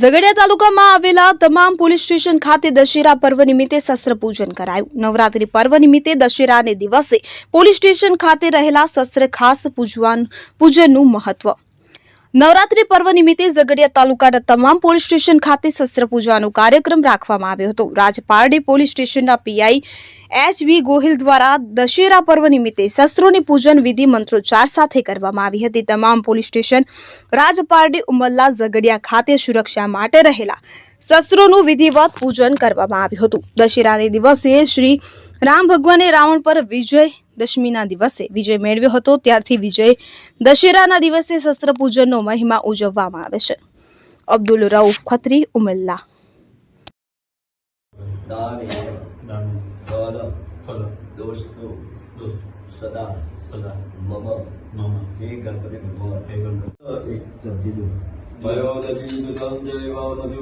ઝઘડિયા તાલુકામાં આવેલા તમામ પોલીસ સ્ટેશન ખાતે દશેરા પર્વ નિમિત્તે શસ્ત્ર પૂજન કરાયું. નવરાત્રી પર્વ નિમિત્તે દશેરાને દિવસે પોલીસ સ્ટેશન ખાતે રહેલા શસ્ત્ર ખાસ પૂજવાન, પૂજનનું મહત્વ નવરાત્રી પર્વ નિમિત્તે ઝઘડિયા તાલુકાના તમામ પોલીસ સ્ટેશન ખાતે શસ્ત્ર પૂજાનો કાર્યક્રમ રાખવામાં આવ્યો હતો. રાજપારડી પોલીસ સ્ટેશનના પીઆઈ એચ વી ગોહિલ દ્વારા દશેરા પર્વ નિમિત્તે શસ્ત્રોની પૂજન વિધિ મંત્રોચ્ચાર સાથે કરવામાં આવી હતી. તમામ પોલીસ સ્ટેશન રાજપારડી ઉમલ્લા ઝઘડિયા ખાતે સુરક્ષા માટે રહેલા શસ્ત્રોનું વિધિવત પૂજન કરવામાં આવ્યું હતું. દશેરાને દિવસે શ્રી રામ ભગવાને રાવણ પર વિજય દશમીના દિવસે વિજય મેળવ્યો હતો ત્યારથી વિજય દશેરાના દિવસે શસ્ત્ર પૂજનનો મહિમા ઉજવવામાં આવે છે અબ્દુલ રઉફ ખત્રી ઉમલ્લા દાને દાન ફલ ફલ દોષનું દોસ્ત સદા સદા મમ મમ હે ગણપતિ ભગવાન હે ગણપતિ એક સમજી લો મયોદજીદુતમ જૈવ મધુ